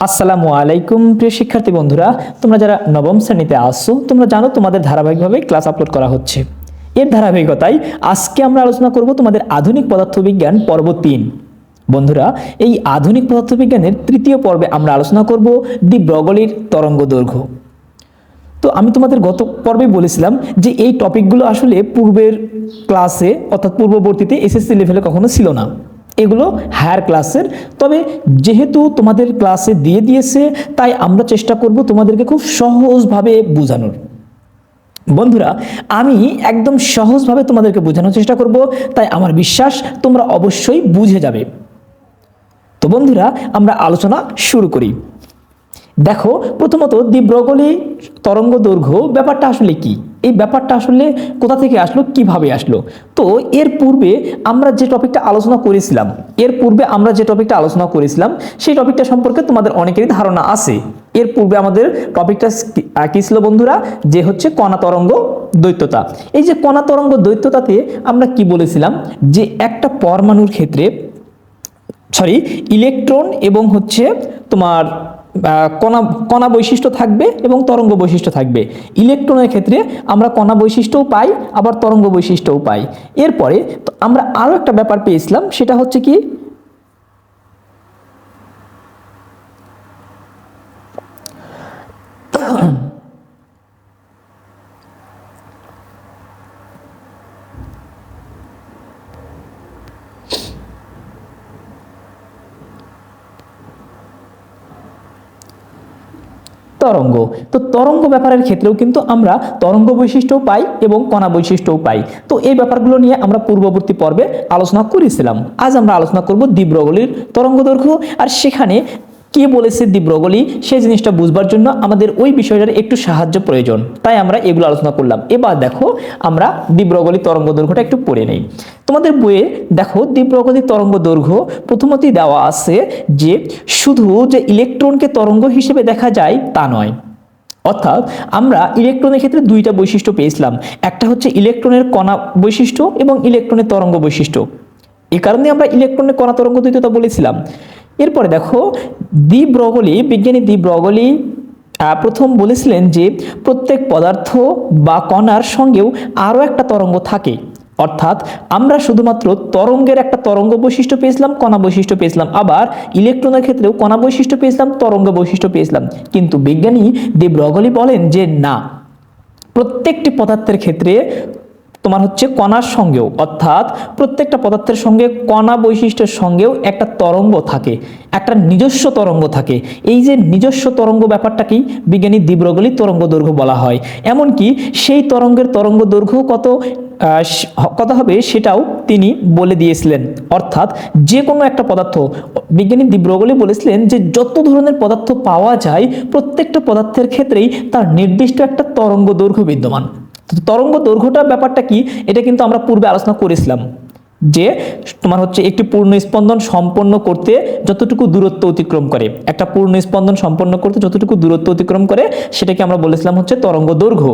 আসসালামু আলাইকুম, প্রিয় শিক্ষার্থী বন্ধুরা। তোমরা যারা নবম শ্রেণীতে আসছো তোমরা জানো তোমাদের ধারাবাহিকভাবে ক্লাস আপলোড করা হচ্ছে। এর ধারাবাহিকতায় আজকে আমরা আলোচনা করব তোমাদের আধুনিক পদার্থবিজ্ঞান পর্ব তিন। বন্ধুরা, এই আধুনিক পদার্থবিজ্ঞানের তৃতীয় পর্বে আমরা আলোচনা করব দি ব্রগলির তরঙ্গ দৈর্ঘ্য। তো আমি তোমাদের গত পর্বে বলেছিলাম যে এই টপিকগুলো আসলে পূর্বের ক্লাসে, অর্থাৎ পূর্ববর্তীতে এসএসসি লেভেলে কখনো ছিল না। এগুলো হায়ার ক্লাসের তবে যেহেতু তোমাদের ক্লাসে দিয়ে দিয়েছে, তাই আমরা চেষ্টা করব তোমাদেরকে খুব সহজভাবে বোঝানোর। বন্ধুরা, আমি একদম সহজভাবে তোমাদেরকে বোঝানোর চেষ্টা করব, তাই আমার বিশ্বাস তোমরা অবশ্যই বুঝে যাবে। তো বন্ধুরা, আমরা আলোচনা শুরু করি। দেখো, প্রথমত দিব্রগলি তরঙ্গ দৈর্ঘ্য ব্যাপারটা আসলে কি? এই ব্যাপারটা আসলে কোথা থেকে আসলো, কীভাবে আসলো? তো এর পূর্বে আমরা যে টপিকটা আলোচনা করেছিলাম, এর পূর্বে আমরা যে টপিকটা আলোচনা করেছিলাম, সেই টপিকটা সম্পর্কে তোমাদের অনেকেরই ধারণা আছে। এর পূর্বে আমাদের টপিকটা কি ছিল বন্ধুরা? যে হচ্ছে কণা তরঙ্গ দ্বৈততা এই যে কণা তরঙ্গ দ্বৈততাতে আমরা কি বলেছিলাম? যে একটা পরমাণুর ক্ষেত্রে সরি ইলেকট্রন এবং হচ্ছে তোমার কণা কণা বৈশিষ্ট্য থাকবে এবং তরঙ্গ বৈশিষ্ট্য থাকবে। ইলেকট্রনের ক্ষেত্রে আমরা কণা বৈশিষ্ট্যও পাই, আবার তরঙ্গ বৈশিষ্ট্যও পাই। এরপরে আমরা আরও একটা ব্যাপার পেয়েছিলাম, সেটা হচ্ছে কি তরঙ্গ। তো তরঙ্গ ব্যাপারের ক্ষেত্রেও কিন্তু আমরা তরঙ্গ বৈশিষ্ট্যও পাই এবং কণা বৈশিষ্ট্যও পাই। তো এই ব্যাপারগুলো নিয়ে আমরা পূর্ববর্তী পর্বে আলোচনা করেছিলাম। আজ আমরা আলোচনা করব দিব্রগলির তরঙ্গ দৈর্ঘ্য। আর সেখানে কে বলেছে দিব্রগলি? সেই জিনিসটা বুঝবার জন্য আমাদের ওই বিষয়টার একটু সাহায্য প্রয়োজন। তাই আমরা এগুলো আলোচনা করলাম। এবার দেখো, আমরা দিব্রগলি তরঙ্গ দৈর্ঘ্যটা একটু পড়ে নেই। তোমাদের বইয়ে দেখো, দিব্রগলি তরঙ্গ দৈর্ঘ্য প্রথমতই দেওয়া আছে যে শুধু যে ইলেকট্রনকে তরঙ্গ হিসেবে দেখা যায় তা নয়। অর্থাৎ আমরা ইলেকট্রনের ক্ষেত্রে দুইটা বৈশিষ্ট্য পেয়েছিলাম। একটা হচ্ছে ইলেকট্রনের কণা বৈশিষ্ট্য এবং ইলেকট্রনের তরঙ্গ বৈশিষ্ট্য। এই কারণে আমরা ইলেকট্রনের কণা তরঙ্গ দ্বৈততা বলেছিলাম। এরপরে দেখো দি ব্রগলি বিজ্ঞানী দি ব্রগলি প্রথম বলেছিলেন যে প্রত্যেক পদার্থ বা কণার সঙ্গেও আরও একটা তরঙ্গ থাকে। অর্থাৎ আমরা শুধুমাত্র তরঙ্গের একটা তরঙ্গ বৈশিষ্ট্য পেয়েছিলাম, কণা বৈশিষ্ট্য পেয়েছিলাম, আবার ইলেকট্রনের ক্ষেত্রেও কণা বৈশিষ্ট্য পেয়েছিলাম, তরঙ্গ বৈশিষ্ট্য পেয়েছিলাম। কিন্তু বিজ্ঞানী দেব রগলি বলেন যে না, প্রত্যেকটি পদার্থের ক্ষেত্রে তোমার হচ্ছে কণার সঙ্গেও, অর্থাৎ প্রত্যেকটা পদার্থের সঙ্গে কণা বৈশিষ্ট্যের সঙ্গেও একটা তরঙ্গ থাকে, একটা নিজস্ব তরঙ্গ থাকে। এই যে নিজস্ব তরঙ্গ ব্যাপারটাকেই বিজ্ঞানী দিব্রগলি তরঙ্গ দৈর্ঘ্য বলা হয়। এমনকি সেই তরঙ্গের তরঙ্গ দৈর্ঘ্য কত? কত হবে সেটাও তিনি বলে দিয়েছিলেন। অর্থাৎ যে কোনো একটা পদার্থ, বিজ্ঞানী দিব্রগলি বলেছিলেন যে যত ধরনের পদার্থ পাওয়া যায়, প্রত্যেকটা পদার্থের ক্ষেত্রেই তার নির্দিষ্ট একটা তরঙ্গ দৈর্ঘ্য বিদ্যমান। তো তরঙ্গ দৈর্ঘ্যটার ব্যাপারটা কি? এটা কিন্তু আমরা পূর্বে আলোচনা করেছিলাম যে তোমার হচ্ছে একটি পূর্ণ স্পন্দন সম্পন্ন করতে যতটুকু দূরত্ব অতিক্রম করে। একটা পূর্ণ স্পন্দন সম্পন্ন করতে যতটুকু দূরত্ব অতিক্রম করে, সেটাকে আমরা বলেছিলাম হচ্ছে তরঙ্গ দৈর্ঘ্য।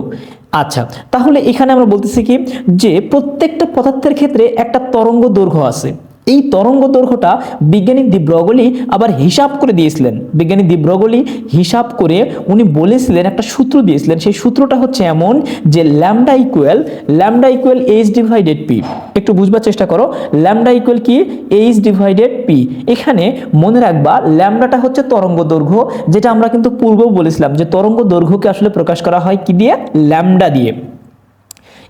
আচ্ছা তাহলে এখানে আমরা বলতেছি কি? যে প্রত্যেকটা পদার্থের ক্ষেত্রে একটা তরঙ্গ দৈর্ঘ্য আছে। এই তরঙ্গ দৈর্ঘ্যটা বিজ্ঞানী দিব্রগলি আবার হিসাব করে দিয়েছিলেন। বিজ্ঞানী দিব্রগলি হিসাব করে উনি বলেছিলেন, একটা সূত্র দিয়েছিলেন। সেই সূত্রটা হচ্ছে এমন যে lambda equal lambda equal H divided P. একটু বুঝবার চেষ্টা করো, ল্যামডা ইকুয়াল কি? H divided P. এখানে মনে রাখবা, ল্যামডাটা হচ্ছে তরঙ্গ দৈর্ঘ্য, যেটা আমরা কিন্তু পূর্বেও বলেছিলাম যে তরঙ্গ দৈর্ঘ্যকে আসলে প্রকাশ করা হয় কি দিয়ে? ল্যামডা দিয়ে।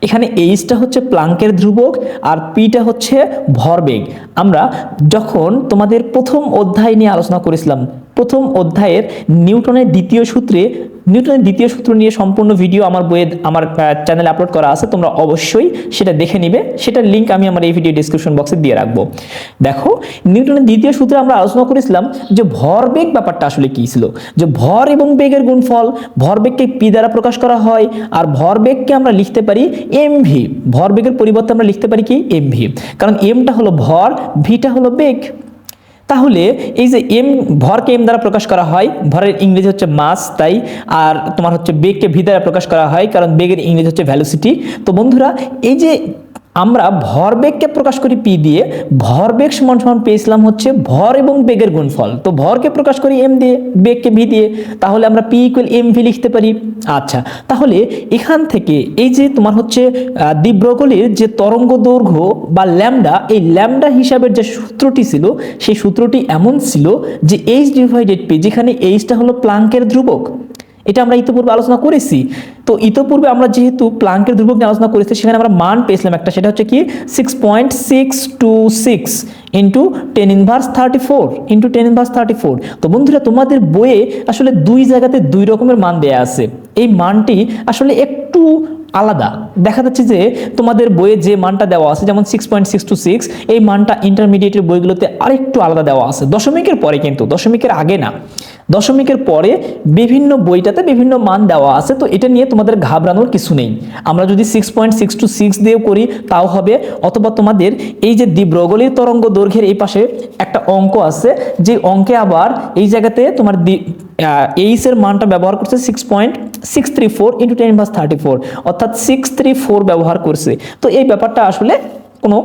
এখানে এইচটা হচ্ছে প্লাঙ্কের ধ্রুবক আর পিটা হচ্ছে ভরবেগ। আমরা যখন তোমাদের প্রথম অধ্যায় নিয়ে আলোচনা করেছিলাম প্রথম অধ্যায়ের নিউটনের দ্বিতীয় সূত্রে, নিউটনের দ্বিতীয় সূত্র নিয়ে সম্পূর্ণ ভিডিও আমার বইয়ে, আমার চ্যানেলে আপলোড করা আছে, তোমরা অবশ্যই সেটা দেখে নিবে। সেটার লিঙ্ক আমি আমার এই ভিডিও ডিসক্রিপশন বক্সে দিয়ে রাখব। দেখো, নিউটনের দ্বিতীয় সূত্রে আমরা আলোচনা করেছিলাম যে ভরবেগ ব্যাপারটা আসলে কী ছিল? যে ভর এবং বেগের গুণফল ভরবেগকে পি দ্বারা প্রকাশ করা হয়, আর ভরবেগকে আমরা লিখতে পারি এম ভি ভরবেগের পরিবর্তে আমরা লিখতে পারি কি? এম ভি কারণ এমটা হলো ভর ভিটা হলো বেগ। তাহলে এই যে এম ভরকে এম দ্বারা প্রকাশ করা হয়, ভরের ইংরেজি হচ্ছে মাস, তাই, আর তোমার হচ্ছে বেগকে ভি দ্বারা প্রকাশ করা হয়, কারণ বেগের ইংরেজি হচ্ছে ভ্যালোসিটি তো বন্ধুরা, এই যে আমরা ভরবেগকে প্রকাশ করি পি দিয়ে ভরবেগ সমান সমান পেয়েছিলাম হচ্ছে ভর এবং বেগের গুণফল। তো ভরকে প্রকাশ করি এম দিয়ে বেগকে ভি দিয়ে তাহলে আমরা পি ইকুয়াল এম ভি লিখতে পারি। আচ্ছা তাহলে এখান থেকে এই যে তোমার হচ্ছে আহ, দিব্রগলির যে তরঙ্গ দৈর্ঘ্য বা ল্যামডা এই ল্যামডা হিসাবের যে সূত্রটি ছিল সেই সূত্রটি এমন ছিল যে এইচ ডিভাইডেড পি যেখানে এইচটা হলো প্লাঙ্কের ধ্রুবক এটা আমরা ইতিপূর্বে আলোচনা করেছি। তো ইতিপূর্বে আমরা যেহেতু প্লাঙ্কের ধ্রুবক নিয়ে আলোচনা করেছি, সেখানে আমরা মান পেয়েছিলাম একটা, সেটা হচ্ছে কি? Six point six two six into ten inverse thirty four into ten inverse thirty four তো বন্ধুরা, তোমাদের বইয়ে আসলে দুই জায়গাতে দুই রকমের মান দেয়া আছে। এই মানটি আসলে একটু আলাদা। দেখা যাচ্ছে যে তোমাদের বইয়ে যে মানটা দেওয়া আছে, যেমন six point six two six এই মানটা ইন্টারমিডিয়েটের বইগুলোতে আরেকটু আলাদা দেওয়া আছে। দশমিকের পরে কিন্তু, দশমিকের আগে না। দশমিকের পরে বিভিন্ন বইটাতে বিভিন্ন মান দেওয়া আছে, তো এটা নিয়ে তোমাদের ঘাবড়ানোর কিছু নেই। আমরা যদি six point six two six দিয়েও করি, তাও হবে। অথবা তোমাদের এই যে দ্বিব্রগলির তরঙ্গ দৈর্ঘ্যের এই পাশে একটা অঙ্ক আছে, যে অঙ্কে আবার এই জায়গাতে তোমার এইস এর মানটা ব্যবহার করছে six point six three four into ten ভাস থার্টি ফোর অর্থাৎ সিক্স থ্রি ফোর ব্যবহার করছে। তো এই ব্যাপারটা আসলে কোনো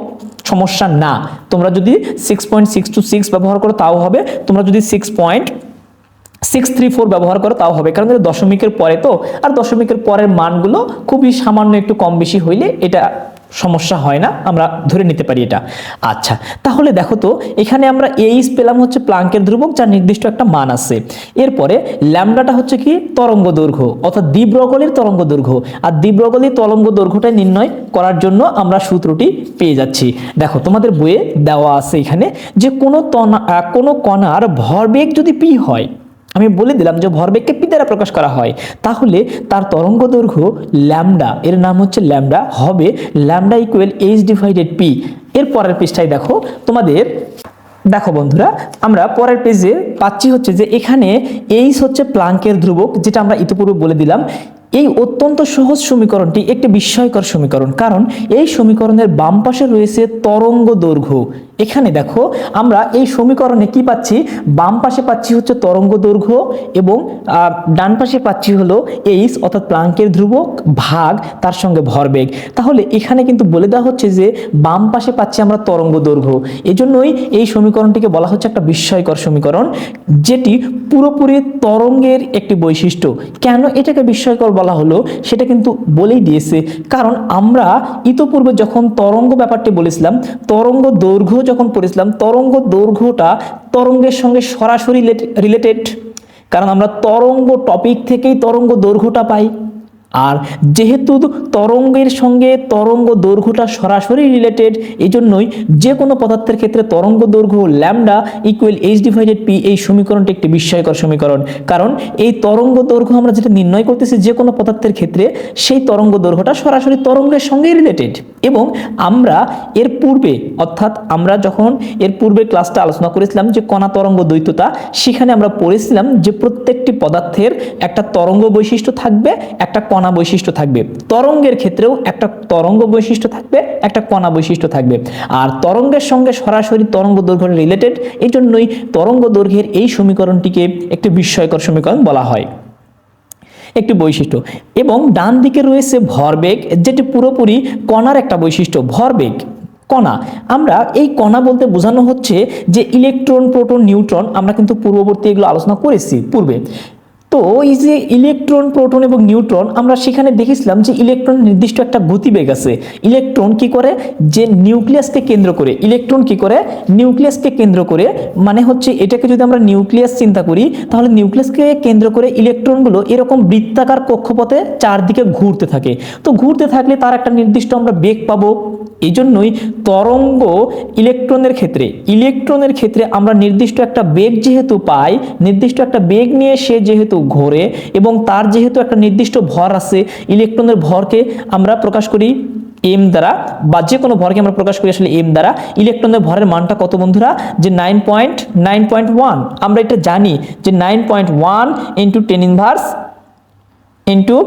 সমস্যা না। তোমরা যদি six point six two six ব্যবহার করো, তাও হবে। তোমরা যদি six point six three four ব্যবহার করো, তাও হবে। কারণ দশমিকের পরে তো, আর দশমিকের পরের মানগুলো খুবই সামান্য একটু কম বেশি হইলে এটা সমস্যা হয় না, আমরা ধরে নিতে পারি এটা। আচ্ছা তাহলে দেখো তো, এখানে আমরা এইচ পেলাম হচ্ছে প্লাঙ্কের ধ্রুবক, যার নির্দিষ্ট একটা মান আছে। এরপরে ল্যামডাটা হচ্ছে কি? তরঙ্গ দৈর্ঘ্য, অর্থাৎ দ্বিব্রগলির তরঙ্গ দৈর্ঘ্য। আর দ্বিব্রগলির তরঙ্গ দৈর্ঘ্যটা নির্ণয় করার জন্য আমরা সূত্রটি পেয়ে যাচ্ছি। দেখো, তোমাদের বইয়ে দেওয়া আছে এখানে যে কোনো কোনো কণার ভরবেগ যদি পি হয় আমি বলে দিলাম যে ভরবেগকে পি দ্বারা প্রকাশ করা হয়। তাহলে তার তরঙ্গ দৈর্ঘ্য ল্যামডা, এর নাম হচ্ছে ল্যামডা, হবে lambda equal H divided P এর পরের পৃষ্ঠায় দেখো, তোমাদের, দেখো বন্ধুরা, আমরা পরের পেজে পাচ্ছি হচ্ছে যে এখানে এইচ হচ্ছে প্লাঙ্কের ধ্রুবক, যেটা আমরা ইতিপূর্বে বলে দিলাম। এই অত্যন্ত সহজ সমীকরণটি একটি বিস্ময়কর সমীকরণ, কারণ এই সমীকরণের বাম পাশে রয়েছে তরঙ্গ দৈর্ঘ্য। এখানে দেখো, আমরা এই সমীকরণে কি পাচ্ছি? বাম পাশে পাচ্ছি হচ্ছে তরঙ্গ দৈর্ঘ্য এবং ডান পাশে পাচ্ছি হলো এইচ অর্থাৎ প্লাঙ্কের ধ্রুবক ভাগ তার সঙ্গে ভরবেগ। তাহলে এখানে কিন্তু বলে দেওয়া হচ্ছে যে, বাম পাশে পাচ্ছি আমরা তরঙ্গ দৈর্ঘ্য। এজন্যই এই সমীকরণটিকে বলা হচ্ছে একটা বিস্ময়কর সমীকরণ, যেটি পুরোপুরি তরঙ্গের একটি বৈশিষ্ট্য। কেন এটাকে বিস্ময়কর বলা হলো? সেটা কিন্তু বলেই দিয়েছে। কারণ আমরা ইতোপূর্বে যখন তরঙ্গ ব্যাপারটি বলেছিলাম, তরঙ্গ দৈর্ঘ্য যখন পড়েছিলাম, তরঙ্গ দৈর্ঘ্যটা তরঙ্গের সঙ্গে সরাসরি রিলেটেড। কারণ আমরা তরঙ্গ টপিক থেকেই তরঙ্গ দৈর্ঘ্যটা পাই। আর যেহেতু তরঙ্গের সঙ্গে তরঙ্গ দৈর্ঘ্যটা সরাসরি রিলেটেড এই জন্যই যে কোনো পদার্থের ক্ষেত্রে তরঙ্গ দৈর্ঘ্য lambda equal H divided P এই সমীকরণটি একটি বিস্ময়কর সমীকরণ। কারণ এই তরঙ্গ দৈর্ঘ্য আমরা যেটা নির্ণয় করতেছি যে কোনো পদার্থের ক্ষেত্রে সেই তরঙ্গ দৈর্ঘ্যটা সরাসরি তরঙ্গের সঙ্গে রিলেটেড এবং আমরা এর পূর্বে, অর্থাৎ আমরা যখন এর পূর্বে ক্লাসটা আলোচনা করেছিলাম যে কণা তরঙ্গ দ্বৈততা, সেখানে আমরা পড়েছিলাম যে প্রত্যেকটি পদার্থের একটা তরঙ্গ বৈশিষ্ট্য থাকবে, একটা কণা বৈশিষ্ট্য থাকবে। তরঙ্গের ক্ষেত্রেও একটা তরঙ্গ বৈশিষ্ট্য থাকবে, একটা কণা বৈশিষ্ট্য থাকবে। আর তরঙ্গের সঙ্গে সরাসরি তরঙ্গ দৈর্ঘ্য রিলেটেড এই জন্যই তরঙ্গ দৈর্ঘ্যের এই সমীকরণটিকে একটি বিস্ময়কর সমীকরণ বলা হয়। একটি বৈশিষ্ট্য, এবং ডান দিকে রয়েছে ভরবেগ, যেটি পুরোপুরি কণার একটা বৈশিষ্ট্য, ভরবেগ, কণা। আমরা এই কণা বলতে বোঝানো হচ্ছে যে ইলেকট্রন প্রোটন নিউট্রন আমরা কিন্তু পূর্ববর্তী এগুলো আলোচনা করেছি পূর্বে। তো এই যে ইলেকট্রন, প্রোটন এবং নিউট্রন, আমরা সেখানে দেখেছিলাম যে ইলেকট্রন নির্দিষ্ট একটা গতিবেগ আছে। ইলেকট্রন কি করে? যে নিউক্লিয়াসকে কেন্দ্র করে। ইলেকট্রন কি করে? নিউক্লিয়াসকে কেন্দ্র করে। মানে হচ্ছে এটাকে যদি আমরা নিউক্লিয়াস চিন্তা করি, তাহলে নিউক্লিয়াসকে কেন্দ্র করে ইলেকট্রনগুলো এরকম বৃত্তাকার কক্ষপথে চারদিকে ঘুরতে থাকে। তো ঘুরতে থাকলে তার একটা নির্দিষ্ট আমরা বেগ পাবো। এই জন্যই তরঙ্গ ইলেকট্রনের ক্ষেত্রে ইলেকট্রনের ক্ষেত্রে আমরা নির্দিষ্ট একটা বেগ যেহেতু পাই, নির্দিষ্ট একটা বেগ নিয়ে সে যেহেতু ঘোরে এবং তার যেহেতু একটা নির্দিষ্ট ভর আছে, ইলেকট্রনের ভরকে আমরা প্রকাশ করি এম দ্বারা বা যে কোনো ভরকে আমরা প্রকাশ করি আসলে এম দ্বারা। ইলেকট্রনের ভরের মানটা কত বন্ধুরা? যে nine point nine point one আমরা এটা জানি যে nine point one into ten inverse into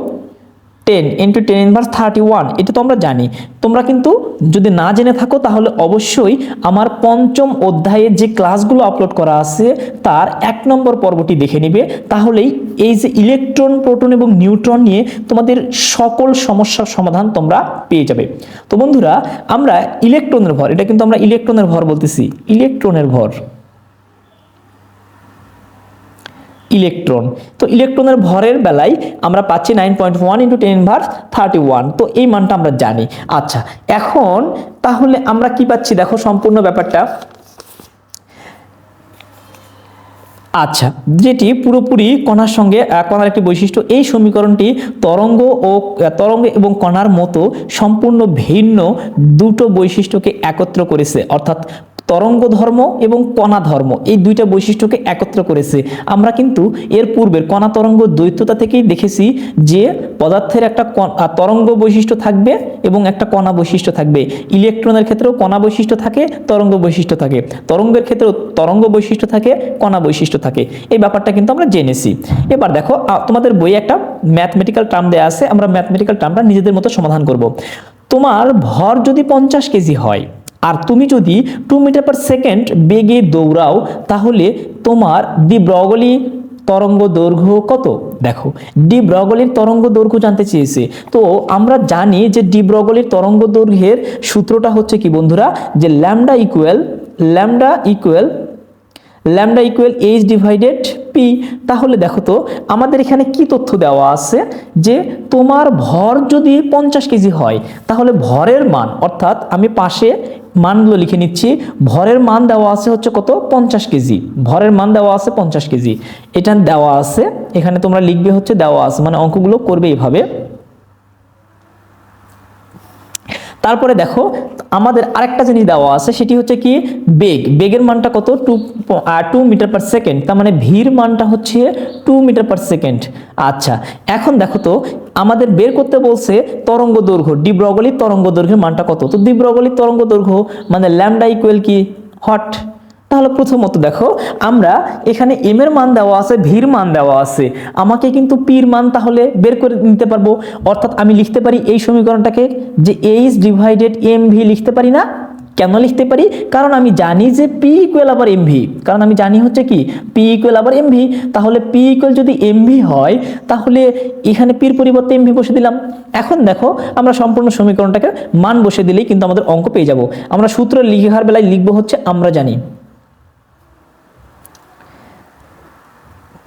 ten into ten inverse thirty one এটা তো আমরা জানি। তোমরা কিন্তু যদি না জেনে থাকো, তাহলে অবশ্যই আমার পঞ্চম অধ্যায়ের যে ক্লাসগুলো আপলোড করা আছে, তার এক নম্বর পর্বটি দেখে নিবে। তাহলেই এই যে ইলেকট্রন প্রোটন এবং নিউট্রন নিয়ে তোমাদের সকল সমস্যার সমাধান তোমরা পেয়ে যাবে। তো বন্ধুরা, আমরা ইলেকট্রনের ভর, এটা কিন্তু আমরা ইলেকট্রনের ভর বলতেছি। ইলেকট্রনের ভর। ইলেকট্রন তো ইলেকট্রনের ভরের বেলায় আমরা পাচ্ছি nine point one into ten inverse thirty one তো এই মানটা আমরা জানি। আচ্ছা এখন তাহলে আমরা কি পাচ্ছি? দেখো সম্পূর্ণ ব্যাপারটা। আচ্ছা যেটি পুরোপুরি কণার সঙ্গে কণার একটি বৈশিষ্ট্য, এই সমীকরণটি তরঙ্গ ও তরঙ্গ এবং কণার মতো সম্পূর্ণ ভিন্ন দুটো বৈশিষ্ট্যকে একত্র করেছে। অর্থাৎ তরঙ্গ ধর্ম এবং কণা ধর্ম এই দুইটা বৈশিষ্ট্যকে একত্র করেছে। আমরা কিন্তু এর পূর্বের কণা, তরঙ্গ দ্বৈততা থেকেই দেখেছি যে পদার্থের একটা তরঙ্গ বৈশিষ্ট্য থাকবে এবং একটা কণা বৈশিষ্ট্য থাকবে। ইলেকট্রনের ক্ষেত্রেও কণা বৈশিষ্ট্য থাকে, তরঙ্গ বৈশিষ্ট্য থাকে। তরঙ্গের ক্ষেত্রেও তরঙ্গ বৈশিষ্ট্য থাকে, কণা বৈশিষ্ট্য থাকে। এই ব্যাপারটা কিন্তু আমরা জেনেছি। এবার দেখো তোমাদের বইয়ে একটা ম্যাথমেটিক্যাল টার্ম দেওয়া আছে, আমরা ম্যাথমেটিক্যাল টার্মটা নিজেদের মতো সমাধান করব। তোমার ভর যদি পঞ্চাশ কেজি হয় আর তুমি যদি টু মিটার পার সেকেন্ড বেগে দৌড়াও, তাহলে তোমার দি ব্রগলি তরঙ্গ দৈর্ঘ্য কত? দেখো ডি ব্রগলির তরঙ্গ দৈর্ঘ্য জানতে চেয়েছে। তো আমরা জানি যে ডি ব্রগলির তরঙ্গ দৈর্ঘ্যের সূত্রটা হচ্ছে কি বন্ধুরা? যে lambda equal lambda equal lambda equal H divided P তাহলে দেখো তো, আমাদের এখানে কি তথ্য দেওয়া আছে? যে তোমার ভর যদি পঞ্চাশ কেজি হয়, তাহলে ভরের মান, অর্থাৎ আমি পাশে মানগুলো লিখে নিচ্ছি, ভরের মান দেওয়া আছে হচ্ছে কত? পঞ্চাশ কেজি ভরের মান দেওয়া আছে পঞ্চাশ কেজি এটা দেওয়া আছে, এখানে তোমরা লিখবে হচ্ছে দেওয়া আছে মানে অঙ্কগুলো করবে এইভাবে। তারপরে দেখো, আমাদের আরেকটা জিনিস দেওয়া আছে, সেটি হচ্ছে কি, বেগ। বেগের মানটা কত? Two two metre per second তার মানে ভিড় মানটা হচ্ছে টু মিটার পার সেকেন্ড আচ্ছা এখন দেখো তো, আমাদের বের করতে বলছে তরঙ্গ দৈর্ঘ্য। ডিব্রগলির তরঙ্গ দৈর্ঘ্যের মানটা কত? তো ডিব্রগলির তরঙ্গ দৈর্ঘ্য মানে ল্যামডা ইকুয়েল কি? হট তাহলে প্রথমত দেখো, আমরা এখানে এম এর মান দেওয়া আছে ভির মান দেওয়া আছে। আমাকে কিন্তু পির মান তাহলে বের করে নিতে পারব। অর্থাৎ আমি লিখতে পারি এই সমীকরণটাকে যে এইচ ডিভাইডেড এম ভি লিখতে পারি না। কেন লিখতে পারি? কারণ আমি জানি যে পি ইকুয়াল আবার এম ভি কারণ আমি জানি হচ্ছে কি? পি ইকুয়াল আবার এম ভি তাহলে পি ইকুয়াল যদি এম ভি হয়, তাহলে এখানে পির পরিবর্তে এম ভি বসে দিলাম। এখন দেখো, আমরা সম্পূর্ণ সমীকরণটাকে মান বসে দিলেই কিন্তু আমাদের অঙ্ক পেয়ে যাব। আমরা সূত্র লিখার বেলায় লিখব হচ্ছে আমরা জানি।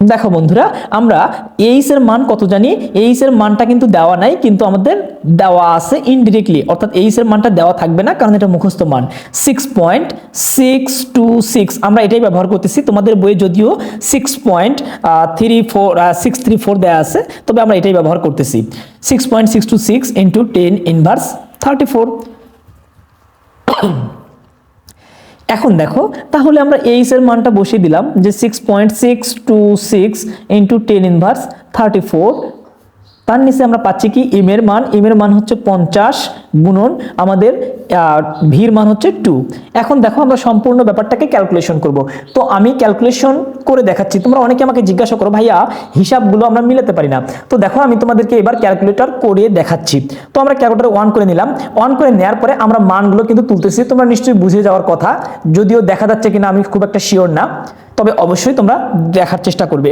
দেখো বন্ধুরা, আমরা এইচ এর মান কত জানি? এইচ এর মানটা কিন্তু দেওয়া নাই, কিন্তু আমাদের দেওয়া আছে ইনডিরেক্টলি অর্থাৎ এইচ এর মানটা দেওয়া থাকবে না, কারণ এটা মুখস্থ মান। Six point six two six আমরা এটাই ব্যবহার করতেছি। তোমাদের বইয়ে যদিও six point three four six three four দেওয়া আছে, তবে আমরা এটাই ব্যবহার করতেছি। Six point six two six into ten inverse thirty four এখন দেখো, তাহলে আমরা এইচ এর মানটা বসিয়ে দিলাম যে six point six two six into ten inverse thirty four তার নিচে আমরা পাচ্ছি কি? এম এর মান। এম এর মান হচ্ছে পঞ্চাশ গুণন আমাদের ভির মান হচ্ছে টু। এখন দেখো আমরা সম্পূর্ণ ব্যাপারটাকে ক্যালকুলেশন করব। তো আমি ক্যালকুলেশন করে দেখাচ্ছি। তোমরা অনেকে আমাকে জিজ্ঞাসা করো, ভাইয়া, হিসাবগুলো আমরা মিলাতে পারি না। তো দেখো, আমি তোমাদেরকে এবার ক্যালকুলেটর করে দেখাচ্ছি। তো আমরা ক্যালকুলেটর অন করে নিলাম। অন করে নেওয়ার পরে আমরা মানগুলো কিন্তু তুলতেছি। তোমরা নিশ্চয়ই বুঝে যাওয়ার কথা। যদিও দেখা যাচ্ছে কিনা, আমি খুব একটা শিওর না। তবে অবশ্যই তোমরা দেখার চেষ্টা করবে।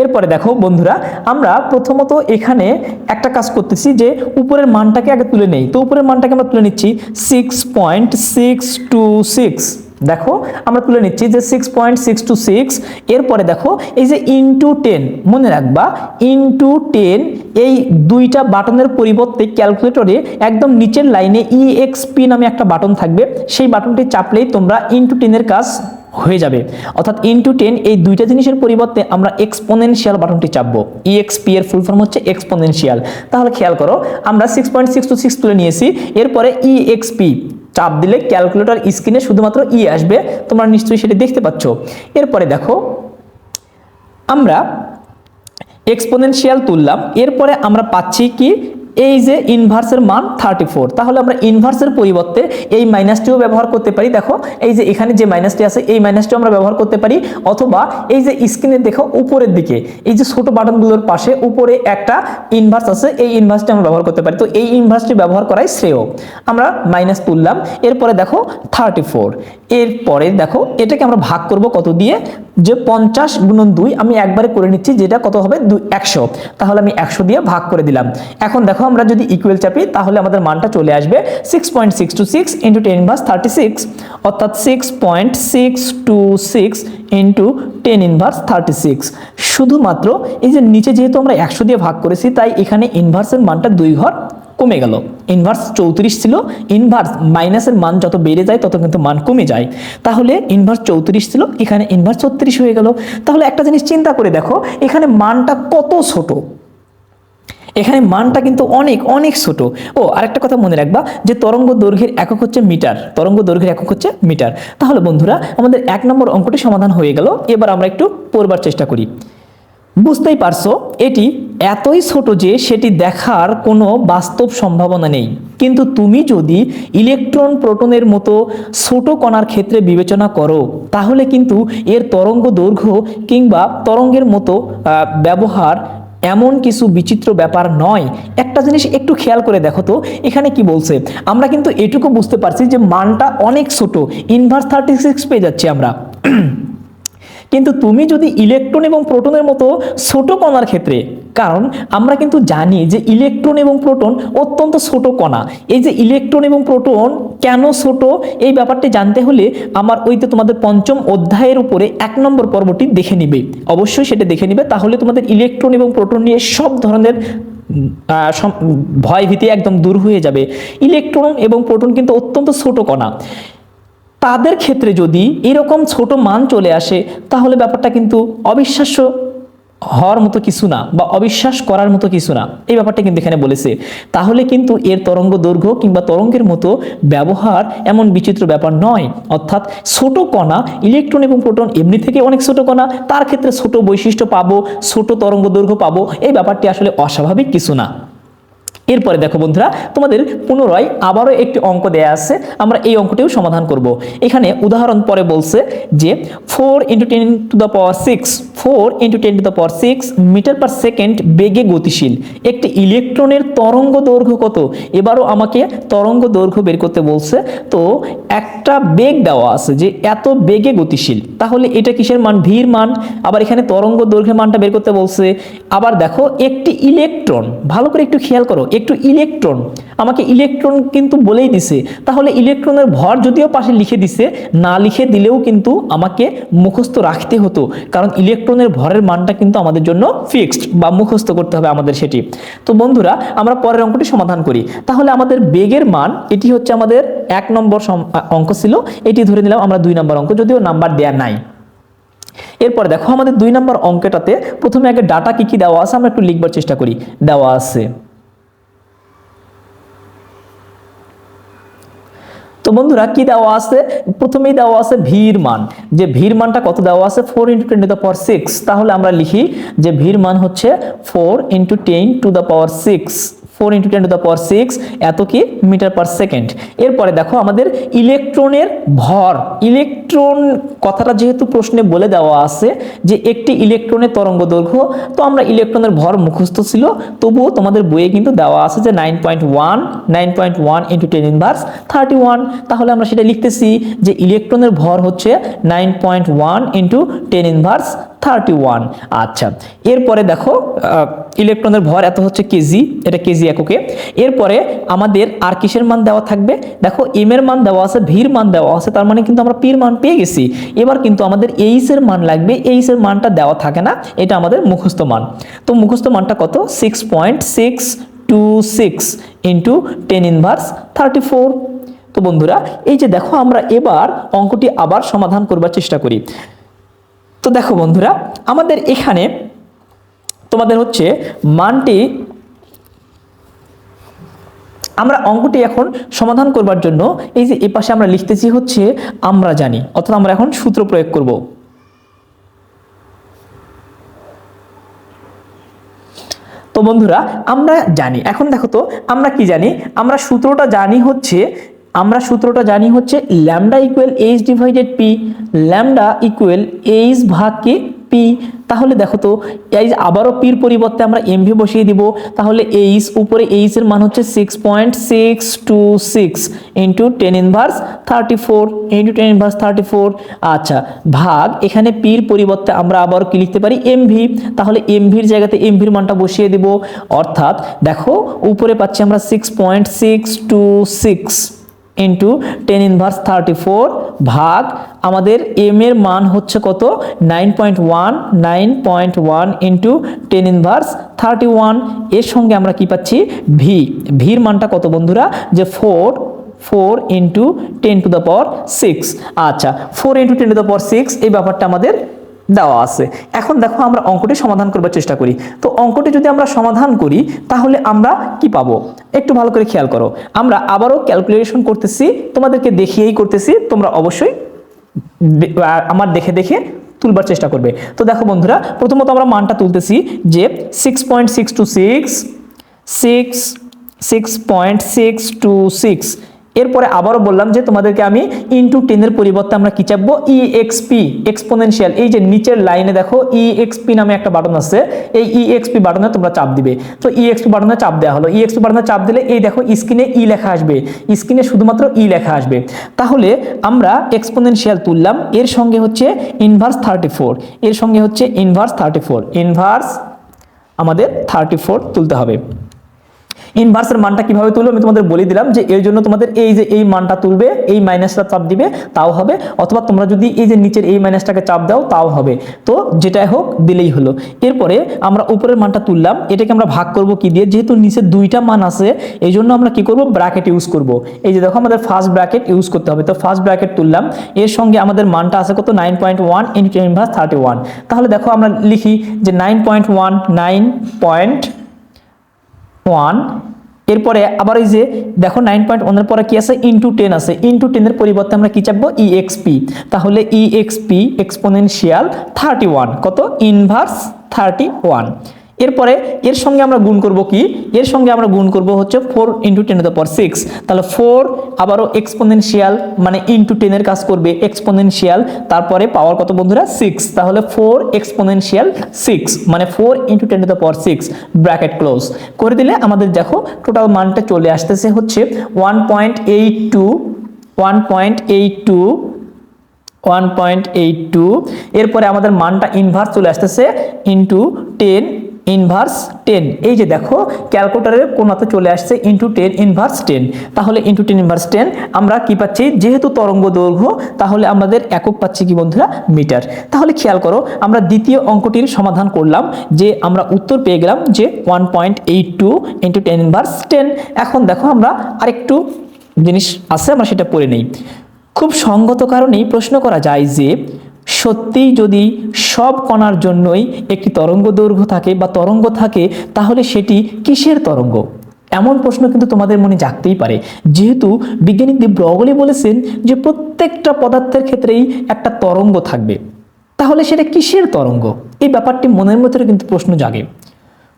এরপরে দেখো বন্ধুরা, আমরা প্রথমত এখানে একটা কাজ করতেছি যে উপরের মানটাকে আগে তুলে নেই। তো উপরের মানটাকে আমরা তুলে নিচ্ছি six point six two six দেখো, আমরা তুলে নিচ্ছি যে six point six two six এরপরে দেখো, এই যে ইনটু টেন মনে রাখবা ইনটু টেন এই দুইটা বাটনের পরিবর্তে ক্যালকুলেটরে একদম নিচের লাইনে ইএক্সপি নামে একটা বাটন থাকবে। সেই বাটনটি চাপলেই তোমরা ইনটু টেনের কাজ হয়ে যাবে। অর্থাৎ ইনটু টেন এই দুইটা জিনিসের পরিবর্তে আমরা এক্সপোনেনশিয়াল বাটনটি চাপবো। ইএক্সপি এর ফুল ফর্ম হচ্ছে এক্সপোনেনশিয়াল তাহলে খেয়াল করো, আমরা six point six two six তুলে নিয়েছি। এরপরে ইএক্সপি চাপ দিলে ক্যালকুলেটর স্ক্রিনে শুধুমাত্র ই আসবে। তোমরা নিশ্চয়ই সেটা দেখতে পাচ্ছ। এরপরে দেখো, আমরা এক্সপোনেনশিয়াল তুললাম। এরপরে আমরা পাচ্ছি কি? এই যে ইনভার্সের মান থার্টি ফোর তাহলে আমরা ইনভার্সের পরিবর্তে এই মাইনাসটিও ব্যবহার করতে পারি। দেখো, এই যে এখানে যে মাইনাসটি আছে, এই মাইনাসটিও আমরা ব্যবহার করতে পারি। অথবা এই যে স্ক্রিনে দেখো, উপরের দিকে, এই যে ছোট বাটনগুলোর পাশে উপরে একটা ইনভার্স আছে, এই ইনভার্সটি আমরা ব্যবহার করতে পারি। তো এই ইনভার্সটি ব্যবহার করাই শ্রেয়। আমরা মাইনাস তুললাম। এরপরে দেখো থার্টি ফোর এরপরে দেখো, এটাকে আমরা ভাগ করব কত দিয়ে? যে পঞ্চাশ গুণন দুই, আমি একবারে করে নিচ্ছি, যেটা কত হবে? দুই, একশো। তাহলে আমি একশো দিয়ে ভাগ করে দিলাম। এখন দেখো, আমরা যদি ইকুয়াল চাপি, তাহলে আমাদের মানটা চলে আসবে six point six two six into ten inverse thirty six অর্থাৎ six point six two six into ten inverse thirty six শুধুমাত্র এই যে নিচে যেহেতু আমরা একশো দিয়ে ভাগ করেছি, তাই এখানে ইনভার্সের মানটা দুই ঘর কমে গেল। ইনভার্স চৌত্রিশ ছিল ইনভার্স মাইনাসের মান যত বেড়ে যায়, তত কিন্তু মান কমে যায়। তাহলে ইনভার্স চৌত্রিশ ছিল, এখানে ইনভার্স ছত্রিশ হয়ে গেল। তাহলে একটা জিনিস চিন্তা করে দেখো, এখানে মানটা কত ছোট? এখানে মানটা কিন্তু অনেক অনেক ছোট। ও, আরেকটা কথা মনে রাখবা যে তরঙ্গ দৈর্ঘ্যের একক হচ্ছে মিটার। তরঙ্গ দৈর্ঘ্যের একক হচ্ছে মিটার। তাহলে বন্ধুরা, আমাদের এক নম্বর অঙ্কটি সমাধান হয়ে গেল। এবার আমরা একটু পড়বার চেষ্টা করি। বুঝতেই পারছ, এটি এতই ছোট যে সেটি দেখার কোনো বাস্তব সম্ভাবনা নেই। কিন্তু তুমি যদি ইলেকট্রন প্রোটনের মতো ছোট কণার ক্ষেত্রে বিবেচনা করো, তাহলে কিন্তু এর তরঙ্গ দৈর্ঘ্য কিংবা তরঙ্গের মতো ব্যবহার এমন কিছু বিচিত্র ব্যাপার নয়। একটা জিনিস একটু খেয়াল করে দেখো তো, এখানে কি বলছে? আমরা কিন্তু এটুকু বুঝতে পারছি যে মানটা অনেক ছোট ইনভার্স থার্টি সিক্স পেয়ে যাচ্ছি আমরা। কিন্তু তুমি যদি ইলেকট্রন এবং প্রোটনের মতো ছোট কণার ক্ষেত্রে, কারণ আমরা কিন্তু জানি যে ইলেকট্রন এবং প্রোটন অত্যন্ত ছোট কণা। এই যে ইলেকট্রন এবং প্রোটন কেন ছোট, এই ব্যাপারটি জানতে হলে আমার ওইতে তোমাদের পঞ্চম অধ্যায়ের উপরে এক নম্বর পর্বটি দেখে নিবে। অবশ্যই সেটা দেখে নিবে। তাহলে তোমাদের ইলেকট্রন এবং প্রোটন নিয়ে সব ধরনের ভয় ভীতি একদম দূর হয়ে যাবে। ইলেকট্রন এবং প্রোটন কিন্তু অত্যন্ত ছোট কণা। তাদের ক্ষেত্রে যদি এরকম ছোট মান চলে আসে, তাহলে ব্যাপারটা কিন্তু অবিশ্বাস্য হওয়ার মতো কিছু না বা অবিশ্বাস করার মতো কিছু না। এই ব্যাপারটা কিন্তু এখানে বলেছে। তাহলে কিন্তু এর তরঙ্গ দৈর্ঘ্য কিংবা তরঙ্গের মতো ব্যবহার এমন বিচিত্র ব্যাপার নয়। অর্থাৎ ছোট কণা, ইলেকট্রন এবং প্রোটন এমনি থেকে অনেক ছোট কণা, তার ক্ষেত্রে ছোট বৈশিষ্ট্য পাবো, ছোট তরঙ্গ দৈর্ঘ্য পাবো, এই ব্যাপারটি আসলে অস্বাভাবিক কিছু না। এরপরে দেখো বন্ধুরা, তোমাদের পুনরায় আবারও একটি অঙ্ক দেয়া আছে, আমরা এই অঙ্কটিও সমাধান করব। এখানে উদাহরণ পরে বলছে যে four into ten to the power six four into ten to the power six metre per second বেগে গতিশীল। একটি ইলেকট্রনের তরঙ্গ দৈর্ঘ্য কত? এবারও আমাকে তরঙ্গ দৈর্ঘ্য বের করতে বলছে, তো একটা বেগ দেওয়া আছে যে এত বেগে গতিশীল। তাহলে এটা কিসের মান? ভির মান। আবার এখানে তরঙ্গ দৈর্ঘ্যের মানটা বের করতে বলছে। আবার দেখো, একটি ইলেকট্রন, ভালো করে একটু খেয়াল করো একটু ইলেকট্রন আমাকে ইলেকট্রন কিন্তু বলেই দিছে। তাহলে ইলেকট্রনের ভর যদিও পাশে লিখে দিছে, না লিখে দিলেও কিন্তু আমাকে মুখস্থ রাখতে হতো। কারণ ইলেকট্রনের ভরের মানটা কিন্তু আমাদের জন্য ফিক্সড বা মুখস্থ করতে হবে আমাদের সেটি। তো বন্ধুরা, আমরা পরের অঙ্কটি সমাধান করি। তাহলে আমাদের বেগের মান, এটি হচ্ছে আমাদের এক নম্বর অঙ্ক ছিল। এটি ধরে নিলাম আমরা দুই নম্বর অঙ্ক, যদিও নাম্বার দেয়া নাই। এরপর দেখো আমাদের দুই নম্বর অঙ্কটাতে প্রথমে আগে ডাটা কি কি দেওয়া আছে, আমরা একটু লিখবার চেষ্টা করি। দেওয়া আছে। তো বন্ধুরা, কি দেওয়া আছে? প্রথমেই দেওয়া আছে ভির মান। যে ভির মানটা কত দেওয়া আছে? Four into ten to the power six তাহলে আমরা লিখি যে ভির মান হচ্ছে four into ten to the power six four into ten to the power six এত কি? মিটার পার সেকেন্ড এরপরে দেখো আমাদের ইলেকট্রনের ভর। ইলেকট্রন, কথাটা যেহেতু প্রশ্নে বলে দেওয়া আছে যে একটি ইলেকট্রনের তরঙ্গ দৈর্ঘ্য, তো আমরা ইলেকট্রনের ভর মুখস্থ ছিল, তবুও তোমাদের বইয়ে কিন্তু দেওয়া আছে যে nine point one nine point one into ten inverse thirty one তাহলে আমরা সেটা লিখতেছি যে ইলেকট্রনের ভর হচ্ছে nine point one into ten inverse thirty one আচ্ছা এরপরে দেখো ইলেকট্রনের ভর এত হচ্ছে কেজি এটা কেজি এককে। এরপরে আমাদের আর কিসের মান দেওয়া থাকবে? দেখো এম এর মান দেওয়া আছে ভির মান দেওয়া আছে, তার মানে কিন্তু আমরা পির মান পেয়ে গেছি। এবার কিন্তু আমাদের এইস এর মান লাগবে এইস এর মানটা দেওয়া থাকে না, এটা আমাদের মুখস্থ মান। তো মুখস্থ মানটা কত? Six point six two six into ten inverse thirty four তো বন্ধুরা, এই যে দেখো আমরা এবার অঙ্কটি আবার সমাধান করবার চেষ্টা করি। তো দেখো বন্ধুরা, আমাদের এখানে তোমাদের হচ্ছে মানটি আমরা অঙ্কটি এখন সমাধান করবার জন্য এই যে এ পাশে আমরা লিখতেছি হচ্ছে আমরা জানি, অর্থাৎ আমরা এখন সূত্র প্রয়োগ করব। তো বন্ধুরা, আমরা জানি, এখন দেখো তো, আমরা কি জানি? আমরা সূত্রটা জানি হচ্ছে আমরা সূত্রটা জানি হচ্ছে lambda equal H divided P lambda equal H ভাগকে পি তাহলে দেখো তো, এই আবারও পির পরিবর্তে আমরা এমভি বসিয়ে দিব, তাহলে এইচ উপরে এইচ এর মান হচ্ছে six point six two six into ten inverse thirty four into ten inverse thirty four আচ্ছা ভাগ, এখানে পির পরিবর্তে আমরা আবার কি লিখতে পারি? এমভি তাহলে এমভির জায়গাতে এমভির মানটা বসিয়ে দিব। অর্থাৎ দেখো, উপরে পাচ্ছি আমরা six point six two six into ten inverse thirty four ভাগ, আমাদের এম এর মান হচ্ছে কত? Nine point one nine point one into ten inverse thirty ওয়ানের সঙ্গে আমরা কি পাচ্ছি? ভি ভির মানটা কত বন্ধুরা? যে four four into ten to the power six আচ্ছা four into ten to the power six এই ব্যাপারটা আমাদের দেওয়া আছে। এখন দেখো আমরা অঙ্কটি সমাধান করবার চেষ্টা করি। তো অঙ্কটি যদি আমরা সমাধান করি, তাহলে আমরা কি পাবো? একটু ভালো করে খেয়াল করো। আমরা আবারও ক্যালকুলেশন করতেছি, তোমাদেরকে দেখিয়েই করতেছি, তোমরা অবশ্যই আমার দেখে দেখে তুলবার চেষ্টা করবে। তো দেখো বন্ধুরা, প্রথমত আমরা মানটা তুলতেছি যে six point six two six six six point six two six এরপরে আবারও বললাম যে তোমাদেরকে আমি ইন্টু টেনের পরিবর্তে আমরা কি চাপবো? ই এক্সপি এক্সপোনেনশিয়াল এই যে নিচের লাইনে দেখো ই এক্সপি নামে একটা বাটন আছে, এই ই এক্সপি বাটনে তোমরা চাপ দিবে। তো ই এক্সপি বাটনে চাপ দেওয়া হলো। ই এক্সপি বাটনে চাপ দিলে এই দেখো স্ক্রিনে ই লেখা আসবে। স্ক্রিনে শুধুমাত্র ই লেখা আসবে। তাহলে আমরা এক্সপোনেনশিয়াল তুললাম। এর সঙ্গে হচ্ছে ইনভার্স থার্টি এর সঙ্গে হচ্ছে ইনভার্স থার্টি ইনভার্স আমাদের থার্টি তুলতে হবে। ইনভার্সের মানটা কীভাবে তুলবে? আমি তোমাদের বলে দিলাম যে এর জন্য তোমাদের এই যে এই মানটা তুলবে, এই মাইনাসটা চাপ দিবে, তাও হবে। অথবা তোমরা যদি এই যে নিচের এই মাইনাসটাকে চাপ দাও, তাও হবে। তো যেটাই হোক, দিলেই হলো। এরপরে আমরা উপরের মানটা তুললাম। এটাকে আমরা ভাগ করব কি দিয়ে? যেহেতু নিচে দুইটা মান আছে, এই জন্য আমরা কি করব? ব্র্যাকেট ইউজ করব। এই যে দেখো, আমাদের ফার্স্ট ব্র্যাকেট ইউজ করতে হবে। তো ফার্স্ট ব্র্যাকেট তুললাম। এর সঙ্গে আমাদের মানটা আছে কত? Nine point one into inverse thirty one তাহলে দেখো, আমরা লিখি যে nine point one nine point one এরপরে আবার ওই যে দেখো নাইন পয়েন্ট ওয়ানের পরে কি আছে? ইন্টু টেন আছে। ইন্টু টেনের পরিবর্তে আমরা কি চাপবো? ইএক্সপি এক্সপি তাহলে EXP EXP exponential thirty one কত? ইনভার্স থার্টি ওয়ান এরপরে এর সঙ্গে আমরা গুণ করব কি? এর সঙ্গে আমরা গুণ করব হচ্ছে ফোর ইন্টু টেন টু পর সিক্স তাহলে ফোর আবারও এক্সপোনেনশিয়াল মানে ইন্টু টেনের কাজ করবে এক্সপোনেনশিয়াল তারপরে পাওয়ার কত বন্ধুরা? সিক্স তাহলে ফোর এক্সপোনেনশিয়াল সিক্স মানে four into ten two power six bracket close করে দিলে আমাদের দেখো টোটাল মানটা চলে আসতেছে হচ্ছে one point eight two one point eight two one point eight two এরপরে আমাদের মানটা ইনভার্স চলে আসতেছে ইন্টু টেন ইনভার্স টেন এই যে দেখো ক্যালকুলেটারের কোনাতে চলে আসছে ইন্টু টেন ইনভার্স টেন তাহলে ইন্টু টেন ইনভার্স টেন আমরা কি পাচ্ছি? যেহেতু তরঙ্গ দৈর্ঘ্য, তাহলে আমাদের একক পাচ্ছি কি বন্ধুরা? মিটার। তাহলে খেয়াল করো, আমরা দ্বিতীয় অঙ্কটির সমাধান করলাম যে আমরা উত্তর পেয়ে গেলাম যে one point eight two into ten inverse ten এখন দেখো আমরা আরেকটু জিনিস আছে, আমরা সেটা পড়ে নেই। খুব সঙ্গত কারণেই প্রশ্ন করা যায় যে সত্যিই যদি সব কণার জন্যই একটি তরঙ্গ দৈর্ঘ্য থাকে বা তরঙ্গ থাকে, তাহলে সেটি কিসের তরঙ্গ? এমন প্রশ্ন কিন্তু তোমাদের মনে জাগতেই পারে। যেহেতু বিজ্ঞানী দেব ব্রগলি বলেছেন যে প্রত্যেকটা পদার্থের ক্ষেত্রেই একটা তরঙ্গ থাকবে। তাহলে সেটা কিসের তরঙ্গ? এই ব্যাপারটি মনের মধ্যে কিন্তু প্রশ্ন জাগে।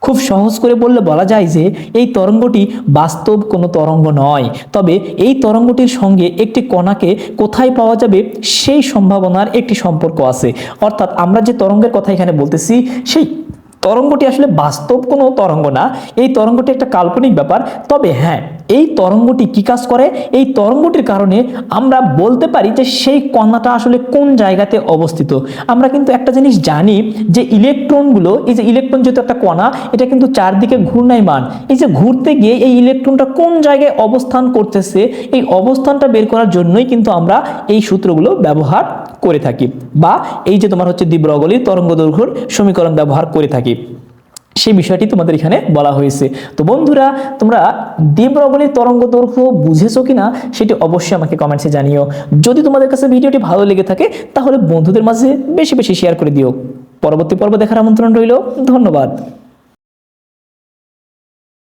খুব সহজ করে বললে বলা যায় যে এই তরঙ্গটি বাস্তব কোনো তরঙ্গ নয়। তবে এই তরঙ্গটির সঙ্গে একটি কণাকে কোথায় পাওয়া যাবে সেই সম্ভাবনার একটি সম্পর্ক আছে। অর্থাৎ আমরা যে তরঙ্গের কথা এখানে বলতেছি, সেই তরঙ্গটি আসলে বাস্তব কোনো তরঙ্গ না। এই তরঙ্গটি একটা কাল্পনিক ব্যাপার। তবে হ্যাঁ এই তরঙ্গটি কি কাজ করে? এই তরঙ্গটির কারণে আমরা বলতে পারি যে সেই কণাটা আসলে কোন জায়গাতে অবস্থিত। আমরা কিন্তু একটা জিনিস জানি যে ইলেকট্রনগুলো, এই যে ইলেকট্রন যেহেতু একটা কণা, এটা কিন্তু চারদিকে ঘূর্ণায়মান। এই যে ঘুরতে গিয়ে এই ইলেকট্রনটা কোন জায়গায় অবস্থান করতেছে, এই অবস্থানটা বের করার জন্যই কিন্তু আমরা এই সূত্রগুলো ব্যবহার করে থাকি। বা এই যে তোমার হচ্ছে দিব্রগলির তরঙ্গ দৈর্ঘ্যর সমীকরণ ব্যবহার করে থাকি। সেই বিষয়টি তোমাদের এখানে বলা হয়েছে। তো বন্ধুরা, তোমরা দেবরগলির তরঙ্গ দৈর্ঘ্য বুঝেছ কিনা, সেটি অবশ্যই আমাকে কমেন্টসে জানিও। যদি তোমাদের কাছে ভিডিওটি ভালো লেগে থাকে, তাহলে বন্ধুদের মাঝে বেশি বেশি শেয়ার করে দিও। পরবর্তী পর্ব দেখার আমন্ত্রণ রইল। ধন্যবাদ।